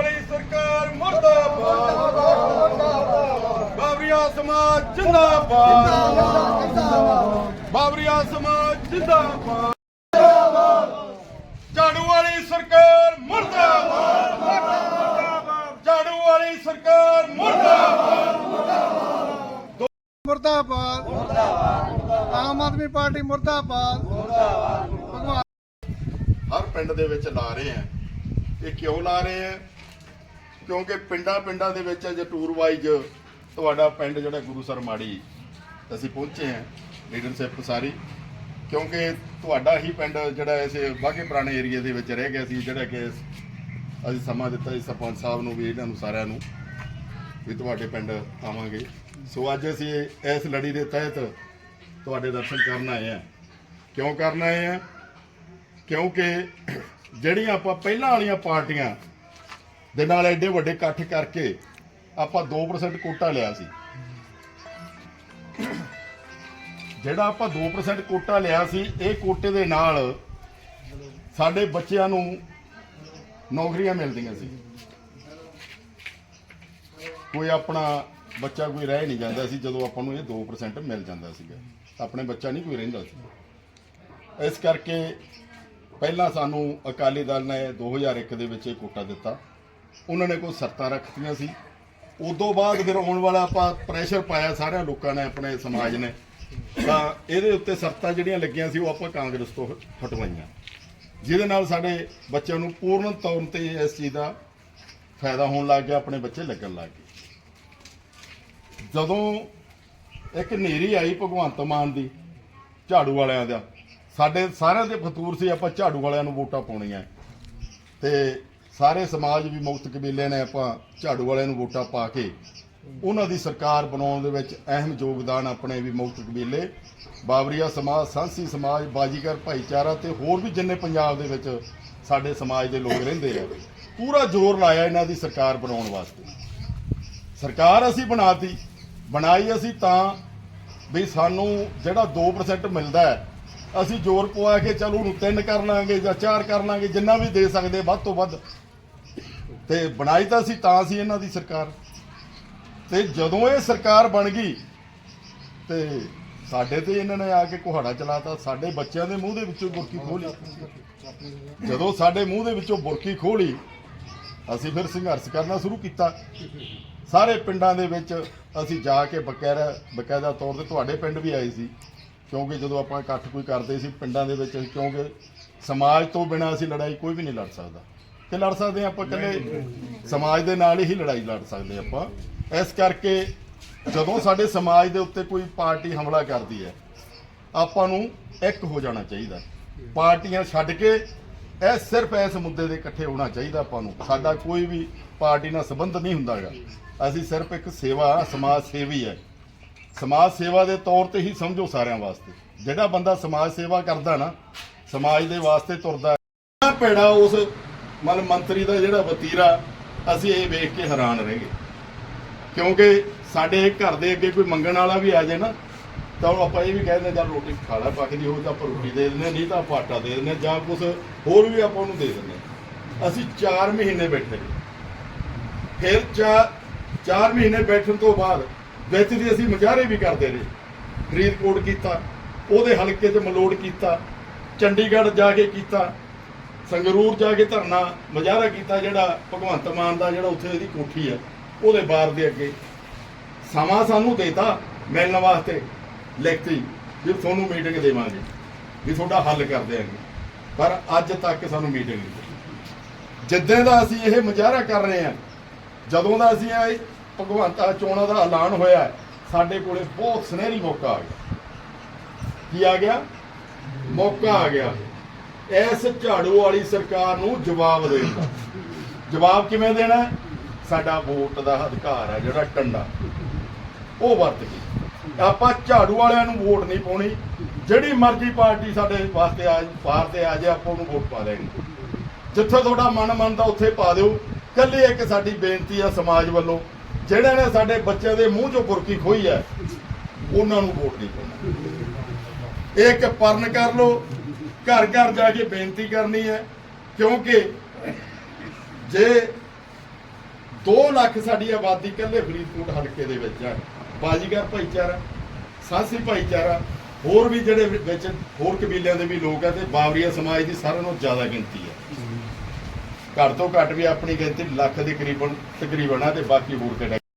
ਵਾਲੀ ਸਰਕਾਰ ਮੁਰਦਾਬਾਦ। ਬਾਬਰੀਆ ਸਮਾਜ ਜਿੰਦਾਬਾਦ। ਬਾਬਰੀਆ ਸਮਾਜ ਜਿੰਦਾਬਾਦ। ਝਾੜੂ ਵਾਲੀ ਸਰਕਾਰ ਮੁਰਦਾਬਾਦ। ਝਾੜੂ ਵਾਲੀ ਸਰਕਾਰ ਮੁਰਦਾਬਾਦ ਮੁਰਦਾਬਾਦ। ਮੁਰਦਾਬਾਦ। ਆਮ ਆਦਮੀ ਪਾਰਟੀ ਮੁਰਦਾਬਾਦ। ਭਗਵਾਨ ਹਰ ਪਿੰਡ ਦੇ ਵਿੱਚ ਲਾ ਰਹੇ ਆ। ਇਹ ਕਿਉਂ ਲਾ ਰਹੇ ਆ? ਕਿਉਂਕਿ ਪਿੰਡਾਂ ਪਿੰਡਾਂ ਦੇ ਵਿੱਚ ਅਜੇ ਟੂਰ ਵਾਈਜ਼ ਤੁਹਾਡਾ ਪਿੰਡ ਜਿਹੜਾ ਗੁਰੂਸਰ ਮਾੜੀ, ਅਸੀਂ ਪਹੁੰਚੇ ਆ ਲੀਡਰਸ਼ਿਪ ਸਾਰੀ ਕਿਉਂਕਿ ਤੁਹਾਡਾ ਹੀ ਪਿੰਡ ਜਿਹੜਾ ਇਸ ਬਾਗੇ ਪੁਰਾਣੇ ਏਰੀਆ ਦੇ ਵਿੱਚ ਰਹਿ ਗਿਆ ਸੀ, ਜਿਹੜਾ ਕਿ ਅਸੀਂ ਸਮਾਂ ਦਿੱਤਾ ਸੀ ਸਰਪੰਚ ਸਾਹਿਬ ਨੂੰ ਵੀ ਇਹਨਾਂ ਨੂੰ ਸਾਰਿਆਂ ਨੂੰ ਵੀ ਤੁਹਾਡੇ ਪਿੰਡ ਆਵਾਂਗੇ। ਸੋ ਅੱਜ ਅਸੀਂ ਇਸ ਲੜੀ ਦੇ ਤਹਿਤ ਤੁਹਾਡੇ ਦਰਸ਼ਨ ਕਰਨ ਆਏ ਆ ਕਿਉਂ ਕਰਨ ਆਏ ਆ ਕਿਉਂਕਿ ਜਿਹੜੀਆਂ ਆਪਾਂ ਪਹਿਲਾਂ ਵਾਲੀਆਂ ਪਾਰਟੀਆਂ ਦੇ ਨਾਲ ਐਡੇ ਵੱਡੇ ਇਕੱਠ ਕਰਕੇ ਆਪਾਂ 2% ਕੋਟਾ ਲਿਆ ਸੀ। ਜਿਹੜਾ ਆਪਾਂ 2% ਕੋਟਾ ਲਿਆ ਸੀ, ਇਹ ਕੋਟੇ ਦੇ ਨਾਲ ਸਾਡੇ ਬੱਚਿਆਂ ਨੂੰ ਨੌਕਰੀਆਂ ਮਿਲਦੀਆਂ ਸੀ। ਕੋਈ ਆਪਣਾ ਬੱਚਾ ਕੋਈ ਰਹਿ ਨਹੀਂ ਜਾਂਦਾ ਸੀ, ਜਦੋਂ ਆਪਾਂ ਨੂੰ ਇਹ 2% ਮਿਲ ਜਾਂਦਾ ਸੀਗਾ। ਆਪਣੇ ਬੱਚਾ ਨਹੀਂ ਕੋਈ ਰਹਿੰਦਾ ਸੀ। ਇਸ ਕਰਕੇ ਪਹਿਲਾਂ ਸਾਨੂੰ ਅਕਾਲੀ ਦਲ ਨੇ 2001 ਦੇ ਵਿੱਚ ਇਹ ਕੋਟਾ ਦਿੱਤਾ। ਉਹਨਾਂ ਨੇ ਕੋਈ ਸਰਤਾ ਰੱਖਤੀਆਂ ਸੀ। ਉਦੋਂ ਬਾਅਦ ਫਿਰ ਆਉਣ ਵਾਲਾ ਆਪਾਂ ਪ੍ਰੈਸ਼ਰ ਪਾਇਆ ਸਾਰਿਆਂ ਲੋਕਾਂ ਨੇ, ਆਪਣੇ ਸਮਾਜ ਨੇ। ਤਾਂ ਇਹਦੇ ਉੱਤੇ ਸ਼ਰਤਾਂ ਜਿਹੜੀਆਂ ਲੱਗੀਆਂ ਸੀ ਉਹ ਆਪਾਂ ਕਾਂਗਰਸ ਤੋਂ ਹਟਵਾਈਆਂ। ਜਿਹਦੇ ਨਾਲ ਸਾਡੇ ਬੱਚਿਆਂ ਨੂੰ ਪੂਰਨ ਤੌਰ ਤੇ ਇਸ ਚੀਜ਼ ਦਾ ਫਾਇਦਾ ਹੋਣ ਲੱਗ ਗਿਆ, ਆਪਣੇ ਬੱਚੇ ਲੱਗਣ ਲੱਗ ਗਏ। ਜਦੋਂ ਇੱਕ ਨੇਰੀ ਆਈ ਭਗਵੰਤ ਮਾਨ ਦੀ, ਝਾੜੂ ਵਾਲਿਆਂ ਦਾ, ਸਾਡੇ ਸਾਰਿਆਂ ਦੇ ਫਤੂਰ ਸੀ ਆਪਾਂ ਝਾੜੂ ਵਾਲਿਆਂ ਨੂੰ ਵੋਟਾਂ ਪਾਉਣੀਆਂ। ਤੇ ਸਾਰੇ ਸਮਾਜ ਵੀ ਮੁਕਤ ਕਬੀਲੇ ਨੇ ਆਪਾਂ ਝਾੜੂ ਵਾਲਿਆਂ ਨੂੰ ਵੋਟਾਂ ਪਾ ਕੇ ਉਹਨਾਂ ਦੀ ਸਰਕਾਰ ਬਣਾਉਣ ਦੇ ਵਿੱਚ ਅਹਿਮ ਯੋਗਦਾਨ ਆਪਣੇ ਵੀ ਮੁਕਤ ਕਬੀਲੇ ਬਾਬਰੀਆ ਸਮਾਜ, ਸਾਂਸੀ ਸਮਾਜ, ਬਾਜੀਗਰ, ਭਾਈਚਾਰਾ ਤੇ ਹੋਰ ਵੀ ਜਿੰਨੇ ਪੰਜਾਬ ਦੇ ਵਿੱਚ ਸਾਡੇ ਸਮਾਜ ਦੇ ਲੋਕ ਰਹਿੰਦੇ ਆ, ਪੂਰਾ ਜ਼ੋਰ ਲਾਇਆ ਇਹਨਾਂ ਦੀ ਸਰਕਾਰ ਬਣਾਉਣ ਵਾਸਤੇ। ਸਰਕਾਰ ਅਸੀਂ ਬਣਾਤੀ, ਬਣਾਈ ਅਸੀਂ ਤਾਂ ਵੀ ਸਾਨੂੰ ਜਿਹੜਾ 2% ਮਿਲਦਾ ਹੈ, ਅਸੀਂ ਜ਼ੋਰ ਪਵਾ ਕੇ ਚਲ ਉਹਨੂੰ ਤਿੰਨ ਕਰ ਲਾਂਗੇ ਜਾਂ ਚਾਰ ਕਰ ਲਾਂਗੇ, ਜਿੰਨਾ ਵੀ ਦੇ ਸਕਦੇ ਵੱਧ ਤੋਂ ਵੱਧ ਤੇ ਬਣਾਈ ਤਾਂ ਸੀ ਤਾਂ ਸੀ ਇਹਨਾਂ ਦੀ ਸਰਕਾਰ। ਤੇ ਜਦੋਂ ਇਹ ਸਰਕਾਰ ਬਣ ਗਈ, ਤੇ ਸਾਡੇ ਤੇ ਇਹਨਾਂ ਨੇ ਆ ਕੇ ਕੁਹਾੜਾ ਚਲਾਤਾ। ਸਾਡੇ ਬੱਚਿਆਂ ਦੇ ਮੂੰਹ ਦੇ ਵਿੱਚੋਂ ਬੁਰਕੀ ਖੋਲੀ ਜਦੋਂ ਸਾਡੇ ਮੂੰਹ ਦੇ ਵਿੱਚੋਂ ਬੁਰਕੀ ਖੋਲੀ ਅਸੀਂ ਫਿਰ ਸੰਘਰਸ਼ ਕਰਨਾ ਸ਼ੁਰੂ ਕੀਤਾ। ਸਾਰੇ ਪਿੰਡਾਂ ਦੇ ਵਿੱਚ ਅਸੀਂ ਜਾ ਕੇ ਬਕਾਇਦਾ ਬਕਾਇਦਾ ਤੌਰ ਤੇ ਤੁਹਾਡੇ ਪਿੰਡ ਵੀ ਆਏ ਸੀ। ਕਿਉਂਕਿ ਜਦੋਂ ਆਪਾਂ ਇਕੱਠ ਕੋਈ ਕਰਦੇ ਸੀ ਪਿੰਡਾਂ ਦੇ ਵਿੱਚ, ਕਿਉਂਕਿ ਸਮਾਜ ਤੋਂ ਬਿਨਾਂ ਅਸੀਂ ਲੜਾਈ ਕੋਈ ਵੀ ਨਹੀਂ ਲੜ ਸਕਦਾ। ਤੇ ਲੜ ਸਕਦੇ ਹਾਂ ਆਪਾਂ ਇਕੱਲੇ? ਸਮਾਜ ਦੇ ਨਾਲ ਹੀ ਲੜਾਈ ਲੜ ਸਕਦੇ ਆਪਾਂ। ਇਸ ਕਰਕੇ ਜਦੋਂ ਸਾਡੇ ਸਮਾਜ ਦੇ ਉੱਤੇ ਕੋਈ ਪਾਰਟੀ ਹਮਲਾ ਕਰਦੀ ਹੈ, ਆਪਾਂ ਨੂੰ ਇੱਕ ਹੋ ਜਾਣਾ ਚਾਹੀਦਾ। ਪਾਰਟੀਆਂ ਛੱਡ ਕੇ ਇਹ ਸਿਰਫ ਇਸ ਮੁੱਦੇ ਦੇ ਇਕੱਠੇ ਹੋਣਾ ਚਾਹੀਦਾ ਆਪਾਂ ਨੂੰ। ਸਾਡਾ ਕੋਈ ਵੀ ਪਾਰਟੀ ਨਾਲ ਸੰਬੰਧ ਨਹੀਂ ਹੁੰਦਾਗਾ ਅਸੀਂ ਸਿਰਫ ਇੱਕ ਸੇਵਾ, ਸਮਾਜ ਸੇਵੀ ਹੈ। ਸਮਾਜ ਸੇਵਾ ਦੇ ਤੌਰ ਤੇ ਹੀ ਸਮਝੋ ਸਾਰਿਆਂ ਵਾਸਤੇ। ਜਿਹੜਾ ਬੰਦਾ ਸਮਾਜ ਸੇਵਾ ਕਰਦਾ ਨਾ, ਸਮਾਜ ਦੇ ਵਾਸਤੇ ਤੁਰਦਾ ਹੈ। ਪੈੜਾ ਉਸ ਮਨ ਮੰਤਰੀ ਦਾ ਜਿਹੜਾ ਵਤੀਰਾ ਅਸੀਂ ਇਹ ਵੇਖ ਕੇ ਹੈਰਾਨ ਰਹਿ ਗਏ ਕਿਉਂਕਿ ਸਾਡੇ ਘਰ ਦੇ ਅੱਗੇ ਕੋਈ ਮੰਗਣ ਵਾਲਾ ਵੀ ਆ ਜਾਏ ਨਾ ਤਾਂ ਉਹ ਆਪਾਂ ਇਹ ਵੀ ਕਹਿੰਦੇ ਚੱਲ ਰੋਟੀ ਖਾ ਲੈ ਪੱਕਦੀ ਹੋਵੇ ਤਾਂ ਆਪਾਂ ਰੋਟੀ ਦੇ ਦਿੰਦੇ ਹਾਂ, ਨਹੀਂ ਤਾਂ ਆਪਾਂ ਆਟਾ ਦੇ ਦਿੰਦੇ ਹਾਂ, ਜਾਂ ਕੁਝ ਹੋਰ ਵੀ ਆਪਾਂ ਉਹਨੂੰ ਦੇ ਦਿੰਦੇ ਅਸੀਂ 4 ਮਹੀਨੇ ਬੈਠੇ ਫਿਰ 4 4 ਮਹੀਨੇ ਬੈਠਣ ਤੋਂ ਬਾਅਦ ਵਿੱਚ ਦੀ ਅਸੀਂ ਮੁਜ਼ਾਹਰੇ ਵੀ ਕਰਦੇ ਰਹੇ। ਫਰੀਦਕੋਟ ਕੀਤਾ ਉਹਦੇ ਹਲਕੇ 'ਚ ਮਲੋੜ ਕੀਤਾ ਚੰਡੀਗੜ੍ਹ ਜਾ ਕੇ ਕੀਤਾ ਸੰਗਰੂਰ ਜਾ ਕੇ ਧਰਨਾ ਮੁਜ਼ਾਹਰਾ ਕੀਤਾ ਜਿਹੜਾ ਭਗਵੰਤ ਮਾਨ ਦਾ ਜਿਹੜਾ ਉੱਥੇ ਇਹਦੀ ਕੋਠੀ ਹੈ ਉਹਦੇ ਬਾਰ ਦੇ ਅੱਗੇ। ਸਮਾਂ ਸਾਨੂੰ ਦੇਤਾ ਮਿਲਣ ਵਾਸਤੇ, ਲਿਖਤੀ, ਵੀ ਤੁਹਾਨੂੰ ਮੀਟਿੰਗ ਦੇਵਾਂਗੇ, ਵੀ ਤੁਹਾਡਾ ਹੱਲ ਕਰ ਦਿਆਂਗੇ। ਪਰ ਅੱਜ ਤੱਕ ਸਾਨੂੰ ਮੀਟਿੰਗ ਨਹੀਂ ਦਿੱਤੀ ਜਿੱਦਾਂ ਦਾ ਅਸੀਂ ਇਹ ਮੁਜ਼ਾਹਰਾ ਕਰ ਰਹੇ ਹਾਂ, ਜਦੋਂ ਦਾ ਅਸੀਂ ਇਹ ਭਗਵੰਤਾ ਚੋਣਾਂ ਦਾ ਐਲਾਨ ਹੋਇਆ ਸਾਡੇ ਕੋਲੇ ਬਹੁਤ ਸੁਨਹਿਰੀ ਮੌਕਾ ਆ ਗਿਆ। ਕੀ ਆ ਗਿਆ? ਮੌਕਾ ਆ ਗਿਆ। ਇਸ ਝਾੜੂ ਵਾਲੀ ਸਰਕਾਰ ਨੂੰ ਜਵਾਬ ਦੇਣ ਜਵਾਬ ਕਿਵੇਂ ਦੇਣਾ? ਸਾਡਾ ਵੋਟ ਦਾ ਅਧਿਕਾਰ ਹੈ ਜਿਹੜਾ ਟੰਡਾ। ਉਹ ਵਰਤ ਕੇ। ਆਪਾਂ ਝਾੜੂ ਵਾਲਿਆਂ ਨੂੰ ਵੋਟ ਨਹੀਂ ਪਾਉਣੀ। ਜਿਹੜੀ ਮਰਜ਼ੀ ਪਾਰਟੀ ਸਾਡੇ ਵਾਸਤੇ ਆ ਬਾਹਰ ਤੇ ਆ ਜਾਏ ਆਪਾਂ ਉਹਨੂੰ ਵੋਟ ਪਾ ਦੇਣੀ ਜਿੱਥੇ ਤੁਹਾਡਾ ਮਨ ਮੰਨਦਾ, ਉੱਥੇ ਪਾ ਦਿਓ। ਕੱਲੀ ਇੱਕ ਸਾਡੀ ਬੇਨਤੀ ਆ ਸਮਾਜ ਵੱਲੋਂ। ਜਿਹੜੇ ਨੇ ਸਾਡੇ ਬੱਚਿਆਂ ਦੇ ਮੂੰਹ ਚੋਂ ਬੁਰਕੀ ਖੋਈ ਹੈ, ਉਹਨਾਂ ਨੂੰ ਵੋਟ ਨਹੀਂ ਪਾਉਣਾ। ਇੱਕ ਪਰਨ ਕਰ ਲਓ। ਘਰ ਘਰ ਜਾ ਕੇ ਬੇਨਤੀ ਕਰਨੀ ਹੈ ਕਿਉਂਕਿ ਜੇ 2 ਲੱਖ ਸਾਡੀ ਆਬਾਦੀ ਇਕੱਲੇ ਫਰੀਦਕੋਟ ਹਲਕੇ ਦੇ ਵਿੱਚ ਹੈ ਬਾਜੀਗਰ ਭਾਈਚਾਰਾ ਸਾਂਸੀ ਭਾਈਚਾਰਾ ਹੋਰ ਵੀ ਜਿਹੜੇ ਵਿੱਚ ਹੋਰ ਕਬੀਲਿਆਂ ਦੇ ਵੀ ਲੋਕ ਹੈ ਤੇ ਬਾਵਰੀਆ ਸਮਾਜ ਦੀ ਸਾਰਿਆਂ ਨਾਲੋਂ ਜ਼ਿਆਦਾ ਗਿਣਤੀ ਹੈ। ਘੱਟ ਤੋਂ ਘੱਟ ਵੀ ਆਪਣੀ ਗਿਣਤੀ ਲੱਖ ਦੇ ਕਰੀਬਨ ਤਕਰੀਬਨ ਆ ਤੇ ਬਾਕੀ ਹੋਰ ਕਿਹੜਾ